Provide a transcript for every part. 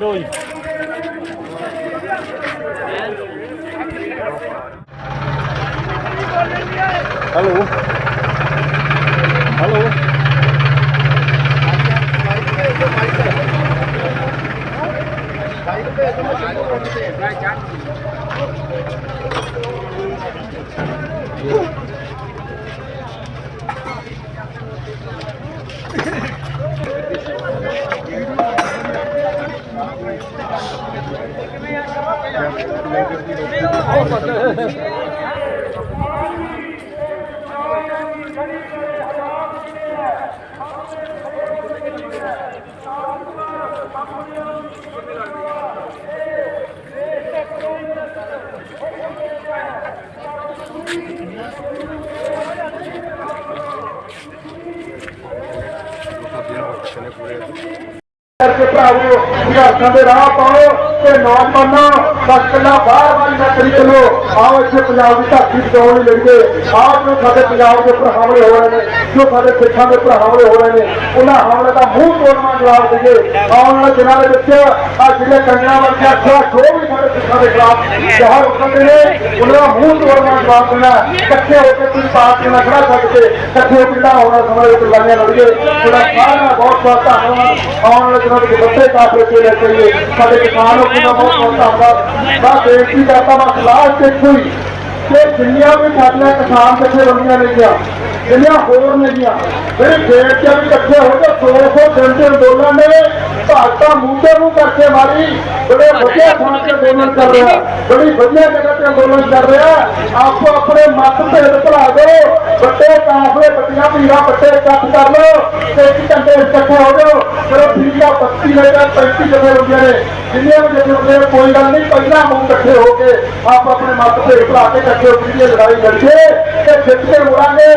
ਲੋ ਜੀ hello hello ਕਰਕੇ ਭਰਾਵੋ ਵਿਦਿਆਰਥੀਆਂ ਦੇ ਰਾਹ ਪਾਓ। ਤੇ ਨੌਜਵਾਨੋ ਬਸ ਕੱਲਾ ਬਾਹਰ ਵਾਲੀ ਨਾ ਕਰੀ ਚਲੋ। ਆਓ ਇੱਥੇ ਪੰਜਾਬ ਦੀ ਧਰਤੀ ਬਚਾਉਣ ਲਈ ਲੜੀਏ ਆਪ ਨੂੰ ਸਾਡੇ ਪੰਜਾਬ ਦੇ ਉੱਪਰ ਹਮਲੇ ਹੋ ਰਹੇ ਨੇ, ਜੋ ਸਾਡੇ ਸਿੱਖਾਂ ਦੇ ਉੱਪਰ ਹਮਲੇ ਹੋ ਰਹੇ ਨੇ, ਉਹਨਾਂ ਹਮਲੇ ਦਾ ਮੂੰਹ ਤੋੜਨਾ ਜਵਾਬ ਦਈਏ। ਆਉਣ ਵਾਲੇ ਦਿਨਾਂ ਦੇ ਵਿੱਚ ਆ ਜਿਹੜੇ ਕੰਨਿਆ ਵਰਗੇ ਅੱਖਾਂ, ਜੋ ਵੀ ਸਾਡੇ ਸਿੱਖਾਂ ਦੇ ਖਿਲਾਫ ਜਹਰ ਉੱਠਦੇ ਨੇ, ਉਹਨਾਂ ਦਾ ਮੂੰਹ ਤੋੜਨਾ ਜਵਾਬ ਦੇਣਾ ਇਕੱਠੇ ਹੋ ਕੇ ਤੁਸੀਂ ਪਾਰਟੀ ਨਾਲ ਖੜਾ ਸਕਦੇ ਇਕੱਠੇ ਹੋ ਕੇ ਜਿਹੜਾ ਹੋਣਾ ਸਮਾਂ ਦੇ ਕੁਰਬਾਨੀਆਂ ਲੜੀਏ। ਜਿਹੜਾ ਸਾਰਿਆਂ ਦਾ ਬਹੁਤ ਬਹੁਤ ਧੰਨਵਾਦ। ਆਉਣ ਵਾਲੇ ਦਿਨਾਂ ਵਿੱਚ ਬੱਚੇ ਕਾਫਲੇ ਲੈ ਕੇ ਸਾਡੇ ਕਿਸਾਨ ਬਹੁਤ ਬਹੁਤ ਧੰਨਵਾਦ। ਮੈਂ ਬੇਨਤੀ ਕਰਦਾ ਮੈਂ ਲਾਸਟ ਤੇ ਕੋਈ ਕਿ ਜਿੰਨੀਆਂ ਵੀ ਸਾਡੀਆਂ ਕਿਸਾਨ ਕਿੱਥੇ ਬੰਦੀਆਂ ਨੇ ਗਿਆ ਜਿੰਨੀਆਂ ਹੋਰ ਨੇ ਗਿਆ ਫਿਰ ਖੇਤ ਚ ਵੀ ਇਕੱਠੇ ਹੋ ਕੇ 100 ਦਿਨ ਦੇ ਅੰਦੋਲਨ ਨੇ ਭਾਰਤਾਂ ਮੂੰਹੇ ਨੂੰ ਕਰਕੇ ਮਾਰੀ ਬੜੇ ਵਧੀਆ ਥਾਂ ਤੇ ਅੰਦੋਲਨ ਕਰ ਰਿਹਾ ਬੜੀ ਵਧੀਆ ਜਗ੍ਹਾ ਤੇ ਅੰਦੋਲਨ ਕਰ ਰਿਹਾ। ਆਪੋ ਆਪਣੇ ਮਤ ਭੇਦ ਭੁਲਾ ਦਿਓ। ਵੱਡੇ ਕਾਫਲੇ ਵੱਡੀਆਂ ਭੀੜਾਂ ਵੱਡੇ ਇਕੱਠ ਕਰ ਲਓ ਤੇ ਇੱਕ ਘੰਟੇ ਵਿੱਚ ਇਕੱਠੇ ਹੋ ਜਾਓ ਚਲੋ ਠੀਕ ਆ 32 ਲੈ ਜਾਂ 35 ਜਣੇ ਹੁੰਦੀਆਂ ਨੇ ਜਿੰਨੇ ਵੀ ਜਣੇ ਹੁੰਦੇ ਨੇ ਕੋਈ ਗੱਲ ਨਹੀਂ ਪਹਿਲਾਂ ਮੂੰਹ ਇਕੱਠੇ ਹੋ ਕੇ ਆਪ ਆਪਣੇ ਮਤ ਭੇਦ ਭੁਲਾ ਕੇ ਇਕੱਠੇ ਹੋ ਕੇ ਇਹ ਲੜਾਈ ਲੜੀਏ ਤੇ ਜਿੱਤ ਕੇ ਮੁੜਾਂਗੇ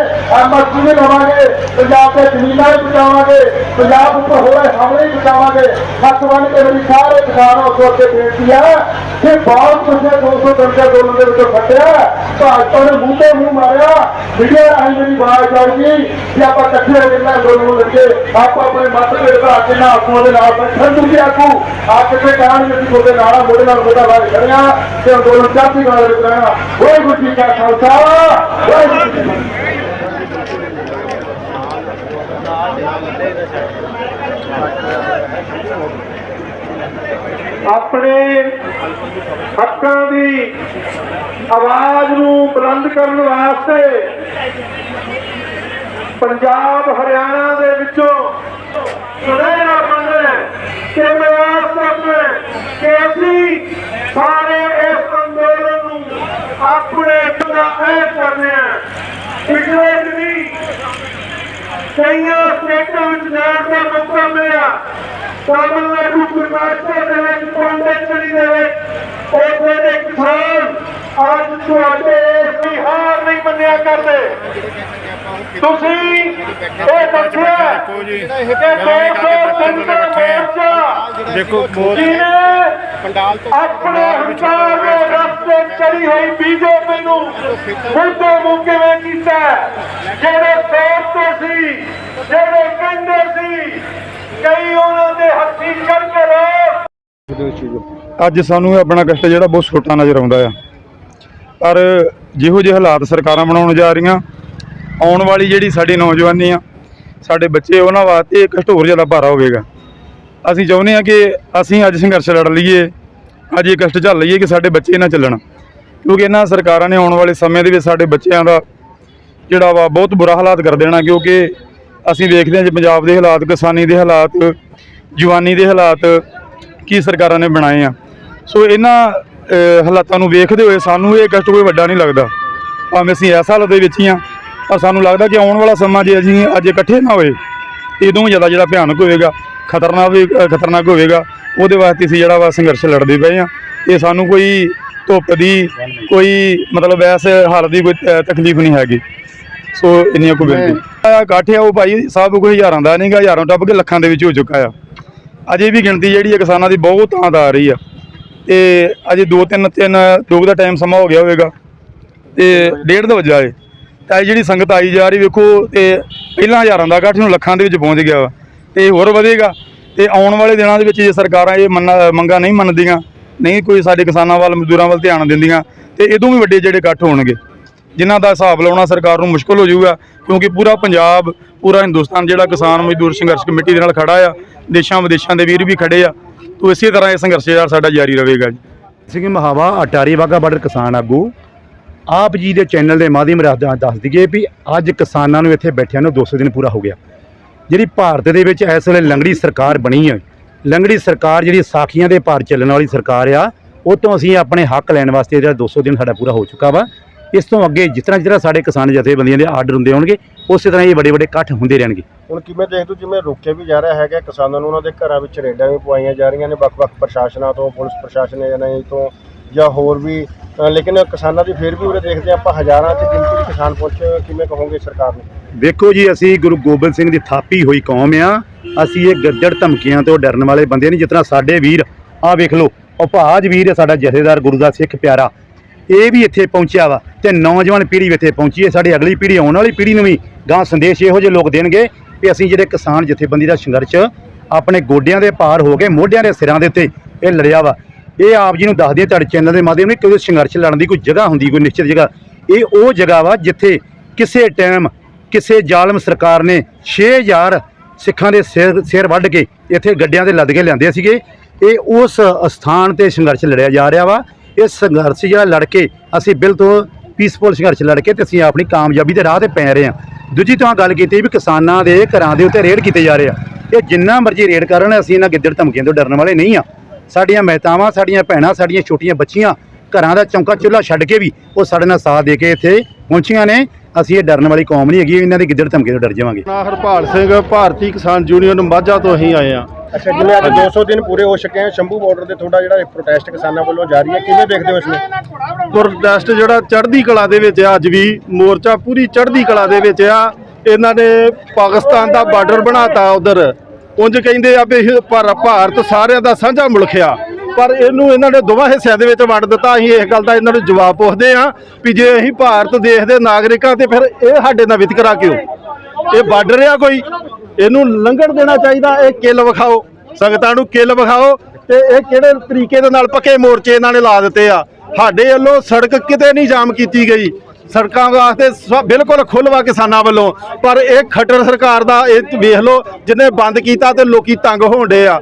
ਮਜ਼ਦੂਰੀ ਵੀ ਲਵਾਂਗੇ ਪੰਜਾਬ ਦੇ ਜ਼ਮੀਨਾਂ ਵੀ ਬਚਾਵਾਂਗੇ ਪੰਜਾਬ ਉੱਪਰ ਹੋ ਰਹੇ ਹਮਲੇ ਵੀ ਬਚਾਵਾਂਗੇ ਹੱਥ ਬੰਨ ਕੇ ਮੇਰੀ ਸਾਰੇ ਕਿਸਾਨਾਂ ਨੂੰ ਅੱਗੇ ਬੇਨਤੀ ਹੈ ਕਿ ਬਹੁਤ ਕੁਝ 200 ਦਿਨ ਦੇ ਅੰਦੋਲਨ ਦੇ ਵਿੱਚੋਂ ਫਟਿਆ ਭਾਜਪਾ ਨੇ ਮੂੰਹ ਤੇ ਮੂੰਹ ਮਾਰਿਆ ਮੀਡੀਆ ਰਾਹੀਂ ਮੇਰੀ ਆਵਾਜ਼ ਆਉਗੀ ਕਿ ਆਪਾਂ ਇਕੱਠੇ ਹੋ ਕੇ ਇਹਨਾਂ ਨੂੰ ਲੱਗੇ, ਆਪਾਂ ਆਪਣੇ ਮਤ ਦੇ ਭਰਾ ਕੇ ਨਾ ਆਖੂਆਂ ਦੇ ਨਾਲ ਬੈਠਣ ਦੂਜੀ ਆਖੂ। ਆ ਕਿਤੇ ਕਹਾਂਗੇ ਅਸੀਂ ਤੁਹਾਡੇ ਨਾਲ ਮੋਢੇ ਨਾਲ ਮੋਢਾ ਲਾ ਕੇ ਖੜਿਆ ਤੇ ਅੰਦੋਲਨ ਚਾਹਤੀ ਨਾਲ ਰਹਿਣਾ ਵਾਹਿਗੁਰੂ ਜੀ ਕਾ ਖਾਲਸਾ, ਵਾਹਿਗੁਰੂ ਜੀ ਕੀ ਫਤਿਹ। ਆਪਣੇ ਹੱਕਾਂ ਦੀ ਆਵਾਜ਼ ਨੂੰ ਬੁਲੰਦ ਕਰਨ ਵਾਸਤੇ ਪੰਜਾਬ ਹਰਿਆਣਾ ਦੇ ਵਿੱਚੋਂ ਸੁਨਹਿਰਾ ਬੰਦ ਕਿ ਮੈਂ ਆਸ ਕਿ ਅਸੀਂ ਸਾਰੇ ਇਸ ਅੰਦੋਲਨ ਨੂੰ ਆਪਣੇ ਦਾ ਐ ਕਰਨੇ ਆ ਪਿਛਲੇ ਦਿਨੀ ਕਈਆਂ ਸਟੇਟਾਂ ਵਿੱਚ ਜਾਣ ਦਾ ਮੌਕਾ ਮਿਲਿਆ। ਤਾਮਿਲਨਾਡੂ ਕਰਨਾਟਕ ਦੇ ਵਿੱਚ, ਪੌਂਡੇਚੇਰੀ ਦੇ ਵਿੱਚ, ਉੱਥੇ ਦੇ ਕਿਸਾਨ ਅੱਜ ਤੁਹਾਡੇ ਇਸ ਦੀ ਹਾਰ ਨਹੀਂ ਮੰਨਿਆ ਕਰਦੇ ਤੁਸੀਂ ਇਹ ਦੱਸਿਆ ਕਿ 200 ਦਾ ਮੋਰਚਾ ਦੇਖੋ ਪੰਡਾਲ ਤੋਂ ਆਪਣੇ ਹੰਕਾਰ ਦੇ ਰਸਤੇ ਚੜੀ ਹੋਈ ਬੀਜੇਪੀ ਨੂੰ ਮੁੱਦੇ ਮੁੱਹ ਕਿਵੇਂ ਕੀਤਾ ਜਿਹੜੇ ਸੋਚਦੇ ਸੀ ਜਿਹੜੇ ਕਹਿੰਦੇ ਸੀ ਕਈ ਉਹਨਾਂ ਦੇ ਹੱਥੀ ਚੜ ਕੇ ਰੋ ਅੱਜ ਸਾਨੂੰ ਆਪਣਾ ਕਸ਼ਟ ਜਿਹੜਾ ਬਹੁਤ ਛੋਟਾ ਨਜ਼ਰ ਆਉਂਦਾ ਆ। ਪਰ ਜਿਹੋ ਜਿਹੇ ਹਾਲਾਤ ਸਰਕਾਰਾਂ ਬਣਾਉਣ ਜਾ ਰਹੀਆਂ, ਆਉਣ ਵਾਲੀ ਜਿਹੜੀ ਸਾਡੀ ਨੌਜਵਾਨੀ ਆ, ਸਾਡੇ ਬੱਚੇ, ਉਹਨਾਂ ਵਾਸਤੇ ਇਹ ਕਸ਼ਟ ਹੋਰ ਜ਼ਿਆਦਾ ਭਾਰਾ ਹੋਵੇਗਾ। ਅਸੀਂ ਚਾਹੁੰਦੇ ਹਾਂ ਕਿ ਅਸੀਂ ਅੱਜ ਸੰਘਰਸ਼ ਲੜ ਲਈਏ, ਅੱਜ ਇਹ ਕਸ਼ਟ ਝੱਲ ਲਈਏ ਕਿ ਸਾਡੇ ਬੱਚੇ ਨਾ ਚੱਲਣ। ਕਿਉਂਕਿ ਇਹਨਾਂ ਸਰਕਾਰਾਂ ਨੇ ਆਉਣ ਵਾਲੇ ਸਮੇਂ ਦੇ ਵਿੱਚ ਸਾਡੇ ਬੱਚਿਆਂ ਦਾ ਜਿਹੜਾ ਵਾ ਬਹੁਤ ਬੁਰਾ ਹਾਲਾਤ ਕਰ ਦੇਣਾ, ਕਿਉਂਕਿ ਅਸੀਂ ਵੇਖਦੇ ਹਾਂ ਜੇ ਪੰਜਾਬ ਦੇ ਹਾਲਾਤ, ਕਿਸਾਨੀ ਦੇ ਹਾਲਾਤ, ਜਵਾਨੀ ਦੇ ਹਾਲਾਤ ਕੀ ਸਰਕਾਰਾਂ ਨੇ ਬਣਾਏ ਆ। ਸੋ ਇਹਨਾਂ ਹਾਲਾਤਾਂ ਨੂੰ ਵੇਖਦੇ ਹੋਏ ਸਾਨੂੰ ਇਹ ਕਸ਼ਟ ਕੋਈ ਵੱਡਾ ਨਹੀਂ ਲੱਗਦਾ। ਭਾਵੇਂ ਅਸੀਂ ਇਸ ਹਾਲਤ ਦੇ ਵਿੱਚ ਹੀ ਆ ਪਰ ਸਾਨੂੰ ਲੱਗਦਾ ਕਿ ਆਉਣ ਵਾਲਾ ਸਮਾਂ ਜੇ ਅਸੀਂ ਅੱਜ ਇਕੱਠੇ ਨਾ ਹੋਏ ਇਦੋਂ ਜ਼ਿਆਦਾ ਜਿਹੜਾ ਭਿਆਨਕ ਹੋਵੇਗਾ ਖਤਰਨਾਕ ਵੀ ਖਤਰਨਾਕ ਹੋਵੇਗਾ ਉਹਦੇ ਵਾਸਤੇ ਅਸੀਂ ਜਿਹੜਾ ਵਾ ਸੰਘਰਸ਼ ਲੜਦੇ ਪਏ ਆ ਇਹ ਸਾਨੂੰ ਕੋਈ ਧੁੱਪ ਦੀ ਕੋਈ ਮਤਲਬ ਐਸ ਹਾਲਤ ਦੀ ਕੋਈ ਤਕਲੀਫ ਨਹੀਂ ਹੈਗੀ। ਸੋ ਇੰਨੀਆਂ ਕੋ ਬੇਨਤੀ। ਆ ਇਕੱਠ ਆ ਉਹ ਭਾਈ ਸਭ ਕੋਈ ਹਜ਼ਾਰਾਂ ਦਾ ਨਹੀਂਗਾ ਹਜ਼ਾਰਾਂ ਟੱਪ ਕੇ ਲੱਖਾਂ ਦੇ ਵਿੱਚ ਹੋ ਚੁੱਕਾ ਆ। ਅਜੇ ਵੀ ਗਿਣਤੀ ਜਿਹੜੀ ਹੈ ਕਿਸਾਨਾਂ ਦੀ ਬਹੁਤ ਤਾਂ ਆ ਰਹੀ ਆ। ਤੇ ਅਜੇ 2 3 3 ਦੋ ਦਾ ਟਾਈਮ ਸਮਾਂ ਹੋ ਗਿਆ ਹੋਵੇਗਾ ਤੇ ਡੇਢ ਦਾ ਵਜਾ ਏ ਤਾਂ ਇਹ ਜਿਹੜੀ ਸੰਗਤ ਆਈ ਜਾ ਰਹੀ ਵੇਖੋ, ਤੇ ਪਹਿਲਾਂ ਹਜ਼ਾਰਾਂ ਦਾ ਇਕੱਠ ਨੂੰ ਲੱਖਾਂ ਦੇ ਵਿੱਚ ਪਹੁੰਚ ਗਿਆ ਵਾ। ਤੇ ਹੋਰ ਵਧੇਗਾ। ਤੇ ਆਉਣ ਵਾਲੇ ਦਿਨਾਂ ਦੇ ਵਿੱਚ ਜੇ ਸਰਕਾਰਾਂ ਇਹ ਮੰਨਾ- ਮੰਗਾਂ ਨਹੀਂ ਮੰਨਦੀਆਂ, ਨਹੀਂ ਕੋਈ ਸਾਡੇ ਕਿਸਾਨਾਂ ਵੱਲ, ਮਜ਼ਦੂਰਾਂ ਵੱਲ ਧਿਆਨ ਦਿੰਦੀਆਂ, ਤੇ ਇਦੋਂ ਵੀ ਵੱਡੇ ਜਿਹੜੇ ਇਕੱਠ ਹੋਣਗੇ। ਜਿਨ੍ਹਾਂ ਦਾ ਹਿਸਾਬ ਲਾਉਣਾ ਸਰਕਾਰ ਨੂੰ ਮੁਸ਼ਕਲ ਹੋ ਜਾਊਗਾ, ਕਿਉਂਕਿ ਪੂਰਾ ਪੰਜਾਬ, ਪੂਰਾ ਹਿੰਦੁਸਤਾਨ ਜਿਹੜਾ ਕਿਸਾਨ ਮਜ਼ਦੂਰ ਸੰਘਰਸ਼ ਕਮੇਟੀ ਦੇ ਨਾਲ ਖੜਾ ਆ ਦੇਸ਼ਾਂ ਵਿਦੇਸ਼ਾਂ ਦੇ ਵੀਰ ਵੀ ਖੜੇ ਆ ਤੋ ਇਸੇ ਤਰ੍ਹਾਂ ਇਹ ਸੰਘਰਸ਼ ਜਿਹੜਾ ਸਾਡਾ ਜਾਰੀ ਰਹੇਗਾ ਜੀ। ਸਿੰਘ ਮਹਾਵਾ, ਅਟਾਰੀ ਵਾਗਾ ਬਾਰਡਰ ਕਿਸਾਨ ਆਗੂ, ਆਪ ਜੀ ਦੇ ਚੈਨਲ ਦੇ ਮਾਧਿਅਮ ਰਾਹੀਂ ਦੱਸ- ਦੱਸ ਦਈਏ ਵੀ ਅੱਜ ਕਿਸਾਨਾਂ ਨੂੰ ਇੱਥੇ ਬੈਠਿਆਂ ਨੂੰ 200 ਦਿਨ ਪੂਰਾ ਹੋ ਗਿਆ। ਜਿਹੜੀ ਭਾਰਤ ਦੇ ਵਿੱਚ ਇਸ ਵੇਲੇ ਲੰਗੜੀ ਸਰਕਾਰ ਬਣੀ ਹੈ ਲੰਗੜੀ ਸਰਕਾਰ ਜਿਹੜੀ ਸਾਖੀਆਂ ਦੇ ਭਾਰ ਚੱਲਣ ਵਾਲੀ ਸਰਕਾਰ ਆ, ਉਹ ਤੋਂ ਅਸੀਂ ਆਪਣੇ ਹੱਕ ਲੈਣ ਵਾਸਤੇ ਜਿਹੜਾ 200 ਦਿਨ ਸਾਡਾ ਪੂਰਾ ਹੋ ਚੁੱਕਾ ਵਾ। ਇਸ ਤੋਂ ਅੱਗੇ ਜਿਸ ਤਰ੍ਹਾਂ ਜਿਸ ਤਰ੍ਹਾਂ ਸਾਡੇ ਕਿਸਾਨ ਜਥੇਬੰਦੀਆਂ ਦੇ ਆਰਡਰ ਹੁੰਦੇ ਹੋਣਗੇ ਉਸੇ ਤਰ੍ਹਾਂ ਇਹ ਵੱਡੇ ਵੱਡੇ ਇਕੱਠ ਹੁੰਦੇ ਰਹਿਣਗੇ। ਹੁਣ ਕਿਵੇਂ ਦੇਖਦੇ ਹੋ ਜਿਵੇਂ ਰੋਕਿਆ ਵੀ ਜਾ ਰਿਹਾ ਹੈਗਾ ਕਿਸਾਨਾਂ ਨੂੰ ਉਹਨਾਂ ਦੇ ਘਰਾਂ ਵਿੱਚ ਰੇਡਾਂ ਵੀ ਪਵਾਈਆਂ ਜਾ ਰਹੀਆਂ ਨੇ ਵੱਖ-ਵੱਖ ਪ੍ਰਸ਼ਾਸਨਾਂ ਤੋਂ ਪੁਲਿਸ ਪ੍ਰਸ਼ਾਸਨ ਨਹੀਂ ਤੋਂ ਜਾਂ ਹੋਰ ਵੀ ਲੇਕਿਨ ਕਿਸਾਨਾਂ ਦੀ ਫੇਰ ਵੀ ਉਰੇ ਦੇਖਦੇ ਆਪਾਂ ਹਜ਼ਾਰਾਂ ਦੀ ਗਿਣਤੀ ਵਿੱਚ ਕਿਸਾਨ ਪਹੁੰਚੇ ਕਿਵੇਂ ਕਹੋਗੇ ਸਰਕਾਰ ਨੂੰ? ਵੇਖੋ ਜੀ ਅਸੀਂ ਗੁਰੂ ਗੋਬਿੰਦ ਸਿੰਘ ਦੀ ਥਾਪੀ ਹੋਈ ਕੌਮ ਆ। ਅਸੀਂ ਇਹ ਗੱਦੜ ਧਮਕੀਆਂ ਤੋਂ ਡਰਨ ਵਾਲੇ ਬੰਦੇ ਨਹੀਂ ਜਿਤਨਾ ਸਾਡੇ ਵੀਰ ਆਹ ਵੇਖ ਲਓ ਉਹ ਭਾਜ ਵੀਰ ਹੈ ਸਾਡਾ ਜਥੇਦਾਰ ਗੁਰੂ ਦਾ ਸਿੱਖ ਪਿਆਰਾ। ਇਹ ਵੀ ਇੱਥੇ ਪਹੁੰਚਿਆ ਵਾ ਤੇ ਨੌਜਵਾਨ ਪੀੜ੍ਹੀ ਵੀ ਇੱਥੇ ਪਹੁੰਚੀ ਹੈ। ਸਾਡੀ ਅਗਲੀ ਪੀੜ੍ਹੀ ਆਉਣ ਵਾਲੀ ਪੀੜ੍ਹੀ ਨੂੰ ਵੀ ਗਾਂ ਸੰਦੇਸ਼ ਇਹੋ ਜਿਹੇ ਲੋਕ ਦੇਣਗੇ ਕਿ ਅਸੀਂ ਜਿਹੜੇ ਕਿਸਾਨ ਜਥੇਬੰਦੀ ਦਾ ਸੰਘਰਸ਼ ਆਪਣੇ ਗੋਡਿਆਂ ਦੇ ਪਾਰ ਹੋ ਕੇ ਮੋਢਿਆਂ ਦੇ ਸਿਰਾਂ ਦੇ ਉੱਤੇ ਇਹ ਲੜਿਆ ਵਾ। ਇਹ ਆਪ ਜੀ ਨੂੰ ਦੱਸਦੇ ਆ ਤੁਹਾਡੇ ਚੈਨਲ ਦੇ ਮਾਧਿਅਮ ਨੇ ਕਿਉਂਕਿ ਸੰਘਰਸ਼ ਲੜਨ ਦੀ ਕੋਈ ਜਗ੍ਹਾ ਹੁੰਦੀ, ਕੋਈ ਨਿਸ਼ਚਿਤ ਜਗ੍ਹਾ। ਇਹ ਉਹ ਜਗ੍ਹਾ ਵਾ ਜਿੱਥੇ ਕਿਸੇ ਟਾਈਮ ਕਿਸੇ ਜ਼ਾਲਮ ਸਰਕਾਰ ਨੇ 6000 ਸਿੱਖਾਂ ਦੇ ਸਿਰ ਸਿਰ ਵੱਢ ਕੇ ਇੱਥੇ ਗੱਡਿਆਂ 'ਤੇ ਲੱਦ ਕੇ ਲਿਆਂਦੇ ਸੀਗੇ। ਇਹ ਉਸ ਸਥਾਨ ਤੇ ਸੰਘਰਸ਼ ਲੜਿਆ ਜਾ ਰਿਹਾ ਵਾ। ਇਹ ਸੰਘਰਸ਼ ਜਿਹੜਾ ਲੜ ਕੇ ਅਸੀਂ ਬਿਲਕੁਲ ਪੀਸਫੁਲ ਸੰਘਰਸ਼ ਲੜ ਕੇ ਤੇ ਅਸੀਂ ਆਪਣੀ ਕਾਮਯਾਬੀ ਦੇ ਰਾਹ ਤੇ ਪੈ ਰਹੇ ਹਾਂ। ਦੂਜੀ ਤੋਂ ਗੱਲ ਕੀਤੀ ਵੀ ਕਿਸਾਨਾਂ ਦੇ ਘਰਾਂ ਦੇ ਉੱਤੇ ਰੇਡ ਕੀਤੇ ਜਾ ਰਹੇ ਆ। ਇਹ ਜਿੰਨਾ ਮਰਜ਼ੀ ਰੇਡ ਕਰਨ, ਅਸੀਂ ਇਹਨਾਂ ਗਿੱਦੜ ਧਮਕੀਆਂ ਤੋਂ ਡਰਨ ਵਾਲੇ ਨਹੀਂ ਆ। ਸਾਡੀਆਂ ਮਹਿਤਾਵਾਂ, ਸਾਡੀਆਂ ਭੈਣਾਂ, ਸਾਡੀਆਂ ਛੋਟੀਆਂ ਬੱਚੀਆਂ ਘਰਾਂ ਦਾ ਚੌਂਕਾ ਚੁੱਲ੍ਹਾ ਛੱਡ ਕੇ ਵੀ ਉਹ ਸਾਡੇ ਨਾਲ ਸਾਥ ਦੇ ਕੇ ਇੱਥੇ ਪਹੁੰਚੀਆਂ ਨੇ। ਅਸੀਂ ਇਹ ਡਰਨ ਵਾਲੀ ਕੌਮ ਨਹੀਂ ਹੈਗੀ, ਇਹਨਾਂ ਦੇ ਗਿੱਦੜ ਧਮਕੀ ਤੋਂ ਡਰ ਜਾਵਾਂਗੇ। ਹਰਪਾਲ ਸਿੰਘ, ਭਾਰਤੀ ਕਿਸਾਨ ਯੂਨੀਅਨ ਮਾਝਾ ਤੋਂ ਅਸੀਂ ਆਏ ਆ ਅੱਛਾ ਜਿਵੇਂ ਅੱਜ 200 ਦਿਨ ਪੂਰੇ ਹੋ ਚੁੱਕੇ ਆ ਸ਼ੰਭੂ ਬਾਰਡਰ ਤੇ ਤੁਹਾਡਾ ਜਿਹੜਾ ਪ੍ਰੋਟੈਸਟ ਕਿਸਾਨਾਂ ਵੱਲੋਂ ਜਾਰੀ ਹੈ ਕਿਵੇਂ ਦੇਖਦੇ ਹੋ ਇਸ ਨੂੰ ਪ੍ਰੋਟੈਸਟ ਜਿਹੜਾ ਚੜ੍ਹਦੀ ਕਲਾ ਦੇ ਵਿੱਚ ਆ ਅੱਜ ਵੀ ਮੋਰਚਾ ਪੂਰੀ ਚੜ੍ਹਦੀ ਕਲਾ ਦੇ ਵਿੱਚ ਆ। ਇਹਨਾਂ ਨੇ ਪਾਕਿਸਤਾਨ ਦਾ ਬਾਰਡਰ ਬਣਾਤਾ ਉਧਰ। ਉਂਝ ਕਹਿੰਦੇ ਆ ਵੀ ਭਾਰ- ਭਾਰਤ ਸਾਰਿਆਂ ਦਾ ਸਾਂਝਾ ਮੁਲਕ ਆ। ਪਰ ਇਹਨੂੰ ਇਹਨਾਂ ਨੇ ਦੋਵਾਂ ਹਿੱਸਿਆਂ ਦੇ ਵਿੱਚ ਵੰਡ ਦਿੱਤਾ। ਅਸੀਂ ਇਸ ਗੱਲ ਦਾ ਇਹਨਾਂ ਨੂੰ ਜਵਾਬ ਪੁੱਛਦੇ ਆ ਵੀ ਜੇ ਅਸੀਂ ਭਾਰਤ ਦੇਸ਼ ਦੇ ਨਾਗਰਿਕਾਂ ਤੇ ਫਿਰ ਇਹ ਸਾਡੇ ਨਾਲ ਵਿਤਕਰਾ ਕਿਉਂ? ਇਹ ਬਾਰਡਰ ਆ ਕੋਈ? ਇਹਨੂੰ ਲੰਘਣ ਦੇਣਾ ਚਾਹੀਦਾ, ਇਹ ਕਿੱਲ ਵਿਖਾਓ। ਸੰਗਤਾਂ ਨੂੰ ਕਿੱਲ ਵਿਖਾਓ ਤੇ ਇਹ ਕਿਹੜੇ ਤਰੀਕੇ ਦੇ ਨਾਲ ਪੱਕੇ ਮੋਰਚੇ ਇਹਨਾਂ ਨੇ ਲਾ ਦਿੱਤੇ ਆ। ਸਾਡੇ ਵੱਲੋਂ ਸੜਕ ਕਿਤੇ ਨਹੀਂ ਜਾਮ ਕੀਤੀ ਗਈ। ਸੜਕਾਂ ਵਾਸਤੇ ਸ- ਬਿਲਕੁਲ ਖੁੱਲ੍ਹਵਾ ਕਿਸਾਨਾਂ ਵੱਲੋਂ। ਪਰ ਇਹ ਖੱਟਰ ਸਰਕਾਰ ਦਾ, ਇਹ ਵੇਖ ਲਓ, ਜਿਹਨੇ ਬੰਦ ਕੀਤਾ ਤੇ ਲੋਕੀ ਤੰਗ ਹੋਣ ਡੇ ਆ।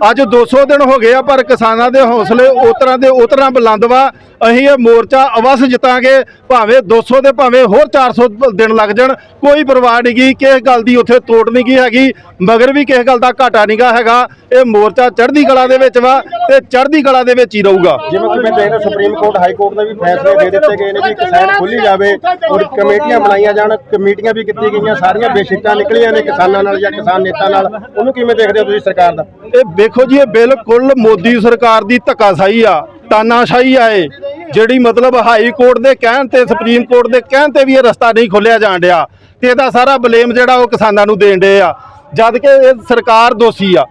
ਅੱਜ 200 ਦਿਨ ਹੋ ਗਏ ਆ, ਪਰ ਕਿਸਾਨਾਂ ਦੇ ਹੌਸਲੇ ਉਤਰਾਂ ਦੇ ਉਤਰਾਂ ਬੁਲੰਦ ਵਾ। ਅਸੀਂ ਇਹ ਮੋਰਚਾ ਅਵਸ ਜਿੱਤਾਂਗੇ, ਭਾਵੇਂ 200 ਦੇ, ਭਾਵੇਂ ਹੋਰ 400 ਦਿਨ ਲੱਗ ਜਾਣ। ਕੋਈ ਪਰਵਾਹ ਨਹੀਂ ਗੀ, ਕਿਸ ਗੱਲ ਦੀ ਉੱਥੇ ਤੋੜ ਨਹੀਂ ਗੀ ਹੈਗੀ, ਮਗਰ ਵੀ ਕਿਸੇ ਗੱਲ ਦਾ ਘਾਟਾ ਨਹੀਂਗਾ ਹੈਗਾ। ਇਹ ਮੋਰਚਾ ਚੜ੍ਹਦੀ ਕਲਾ ਦੇ ਵਿੱਚ ਵਾ ਤੇ ਚੜ੍ਹਦੀ ਕਲਾ ਦੇ ਵਿੱਚ ਹੀ ਰਹੂਗਾ। ਜਿਵੇਂ ਕਿ ਮੈਂ ਦੇਖਦਾ ਸੁਪਰੀਮ ਕੋਰਟ, ਹਾਈ ਕੋਰਟ ਦੇ ਵੀ ਫੈਸਲੇ ਦੇ ਦਿੱਤੇ ਗਏ ਨੇ ਵੀ ਕਿਸਾਨ ਖੁੱਲੀ ਜਾਵੇ ਔਰ ਕਮੇਟੀਆਂ ਬਣਾਈਆਂ ਜਾਣ, ਕਮੇਟੀਆਂ ਵੀ ਕੀਤੀਆਂ ਗਈਆਂ, ਸਾਰੀਆਂ ਬੇਸਿੱਟਾਂ ਨਿਕਲੀਆਂ ਨੇ ਕਿਸਾਨਾਂ ਨਾਲ ਜਾਂ ਕਿਸਾਨ ਨੇਤਾ ਨਾਲ। ਉਹਨੂੰ ਕਿਵੇਂ ਦੇਖਦੇ ਹੋ ਤੁਸੀਂ ਸਰਕਾਰ ਦਾ? ਇਹ ਵੇਖੋ ਜੀ, ਇਹ ਬਿਲਕੁਲ ਮੋਦੀ ਸਰਕਾਰ ਦੀ ਧੱਕਾਸ਼ਾਹੀ ਆ, ਤਾਨਾਸ਼ਾਹੀ ਆ ਇਹ। ਜਿਹੜੀ ਮਤਲਬ ਹਾਈ ਕੋਰਟ ਦੇ ਕਹਿਣ ਤੇ, ਸੁਪਰੀਮ ਕੋਰਟ ਦੇ ਕਹਿਣ ਤੇ ਵੀ ਇਹ ਰਸਤਾ ਨਹੀਂ ਖੋਲਿਆ ਜਾਣ ਡਿਆ, ਤੇ ਇਹਦਾ ਸਾਰਾ ਬਲੇਮ ਜਿਹੜਾ ਉਹ ਕਿਸਾਨਾਂ ਨੂੰ ਦੇਣ ਡੇ ਆ। ਜਦ ਕਿ ਇਹ ਸਰਕਾਰ ਦੋਸ਼ੀ ਆ।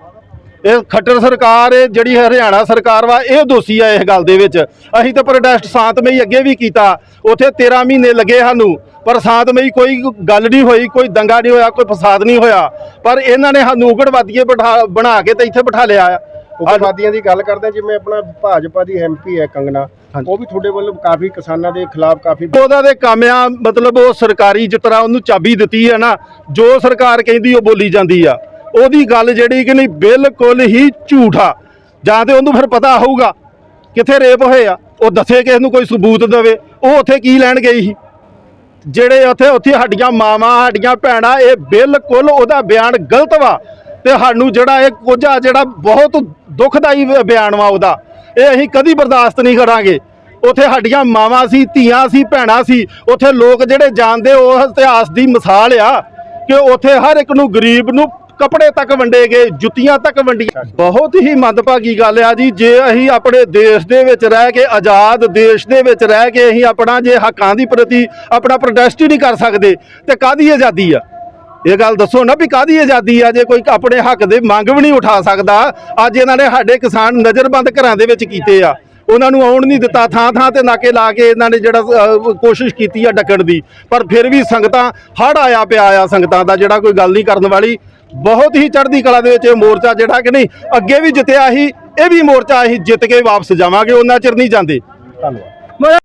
ਇਹ ਖੱਟਰ ਸਰਕਾਰ, ਇਹ ਜਿਹੜੀ ਹਰਿਆਣਾ ਸਰਕਾਰ ਵਾ, ਇਹ ਦੋਸ਼ੀ ਆ ਇਸ ਗੱਲ ਦੇ ਵਿੱਚ। ਅਸੀਂ ਤਾਂ ਪ੍ਰੋਟੈਸਟ ਸ਼ਾਂਤਮਈ ਅੱਗੇ ਵੀ ਕੀਤਾ। ਉੱਥੇ 13 ਮਹੀਨੇ ਲੱਗੇ ਸਾਨੂੰ। ਪਰ ਸ਼ਾਂਤਮਈ ਕੋਈ ਗੱਲ ਨਹੀਂ ਹੋਈ ਕੋਈ ਦੰਗਾ ਨਹੀਂ ਹੋਇਆ ਕੋਈ ਫਸਾਦ ਨਹੀਂ ਹੋਇਆ। ਪਰ ਇਹਨਾਂ ਨੇ ਸਾਨੂੰ ਉਗੜਵਾਦੀਏ ਬਿਠਾ ਬਣਾ ਕੇ ਤੇ ਇੱਥੇ ਬਿਠਾ ਲਿਆ। ਆ ਉਗਰਵਾਦੀਆਂ ਦੀ ਗੱਲ ਕਰਦੇ ਜਿਵੇਂ ਆਪਣਾ ਭਾਜਪਾ ਦੀ ਐਮਪੀ ਹੈ ਕੰਗਨਾ ਉਹ ਵੀ ਤੁਹਾਡੇ ਵੱਲੋਂ ਕਾਫੀ ਕਿਸਾਨਾਂ ਦੇ ਖਿਲਾਫ ਕਾਫੀ ਉਹਦਾ ਦੇ ਕੰਮ ਆ ਮਤਲਬ ਉਹ ਸਰਕਾਰੀ ਜਿਸ ਤਰ੍ਹਾਂ ਉਹਨੂੰ ਚਾਬੀ ਦਿੱਤੀ ਹੈ ਨਾ ਜੋ ਸਰਕਾਰ ਕਹਿੰਦੀ ਉਹ ਬੋਲੀ ਜਾਂਦੀ ਆ। ਉਹਦੀ ਗੱਲ ਜਿਹੜੀ ਕਿ ਨਹੀਂ ਬਿਲਕੁਲ ਹੀ ਝੂਠ ਆ। ਜਾਂ ਤੇ ਉਹਨੂੰ ਫਿਰ ਪਤਾ ਹੋਊਗਾ ਕਿੱਥੇ ਰੇਪ ਹੋਏ ਆ ਉਹ ਦੱਸੇ ਕਿਸ ਨੂੰ ਕੋਈ ਸਬੂਤ ਦੇਵੇ ਉਹ ਉੱਥੇ ਕੀ ਲੈਣ ਗਈ ਸੀ? ਜਿਹੜੇ ਉੱਥੇ ਉੱਥੇ ਸਾਡੀਆਂ ਮਾਵਾਂ, ਸਾਡੀਆਂ ਭੈਣਾਂ, ਇਹ ਬਿਲਕੁਲ ਉਹਦਾ ਬਿਆਨ ਗਲਤ ਵਾ। ਤੇ ਸਾਨੂੰ ਜਿਹੜਾ ਇਹ ਕੋਝਾ ਜਿਹੜਾ ਬਹੁਤ ਦੁਖਦਾਈ ਬਿਆਨ ਵਾ ਉਹਦਾ। ਇਹ ਅਸੀਂ ਕਦੀ ਬਰਦਾਸ਼ਤ ਨਹੀਂ ਕਰਾਂਗੇ। ਉੱਥੇ ਸਾਡੀਆਂ ਮਾਵਾਂ ਸੀ, ਧੀਆਂ ਸੀ, ਭੈਣਾਂ ਸੀ। ਉੱਥੇ ਲੋਕ ਜਿਹੜੇ ਜਾਣਦੇ, ਉਹ ਇਤਿਹਾਸ ਦੀ ਮਿਸਾਲ ਆ ਕਿ ਉੱਥੇ ਹਰ ਇੱਕ ਨੂੰ ਗਰੀਬ ਨੂੰ ਕੱਪੜੇ ਤੱਕ ਵੰਡੇ ਗਏ, ਜੁੱਤੀਆਂ ਤੱਕ ਵੰਡੀਆਂ। ਬਹੁਤ ਹੀ ਮੰਦਭਾਗੀ ਗੱਲ ਆ ਜੀ, ਜੇ ਅਸੀਂ ਆਪਣੇ ਦੇਸ਼ ਦੇ ਵਿੱਚ ਰਹਿ ਕੇ, ਆਜ਼ਾਦ ਦੇਸ਼ ਦੇ ਵਿੱਚ ਰਹਿ ਕੇ ਅਸੀਂ ਆਪਣਾ ਜੇ ਹੱਕਾਂ ਦੀ ਪ੍ਰਤੀ ਆਪਣਾ ਪ੍ਰੋਟੈਸਟ ਹੀ ਨਹੀਂ ਕਰ ਸਕਦੇ, ਤੇ ਕਾਦੀ ਆਜ਼ਾਦੀ ਆ? ਇਹ ਗੱਲ ਦੱਸੋ ਨਾ ਵੀ ਕਾਦੀ ਆਜ਼ਾਦੀ ਆ, ਜੇ ਕੋਈ ਆਪਣੇ ਹੱਕ ਦੇ ਮੰਗ ਵੀ ਨਹੀਂ ਉਠਾ ਸਕਦਾ, ਅੱਜ ਇਹਨਾਂ ਨੇ ਸਾਡੇ ਕਿਸਾਨ ਨਜ਼ਰਬੰਦ ਘਰਾਂ ਦੇ ਵਿੱਚ ਕੀਤੇ ਆ। ਉਹਨਾਂ ਨੂੰ ਆਉਣ ਨਹੀਂ ਦਿੱਤਾ, ਥਾਂ ਥਾਂ ਤੇ ਨਾਕੇ ਲਾ ਕੇ ਇਹਨਾਂ ਨੇ ਜਿਹੜਾ ਕੋਸ਼ਿਸ਼ ਕੀਤੀ ਆ ਡੱਕਣ ਦੀ, ਪਰ ਫਿਰ ਵੀ ਸੰਗਤਾਂ ਹੜ ਆਇਆ ਪਿਆ ਆ ਸੰਗਤਾਂ ਦਾ, ਜਿਹੜਾ ਕੋਈ ਗੱਲ ਨਹੀਂ ਕਰਨ ਵਾਲੀ। ਬਹੁਤ ਹੀ ਚੜ੍ਹਦੀ ਕਲਾ ਦੇ ਵਿੱਚ ਇਹ ਮੋਰਚਾ ਜਿਹੜਾ ਕਿ ਨਹੀਂ ਅੱਗੇ ਵੀ ਜਿੱਤਿਆ ਸੀ ਇਹ ਵੀ ਮੋਰਚਾ ਅਸੀਂ ਜਿੱਤ ਕੇ ਵਾਪਸ ਜਾਵਾਂਗੇ ਉਹਨਾਂ ਚਿਰ ਨਹੀਂ ਜਾਂਦੇ। ਧੰਨਵਾਦ।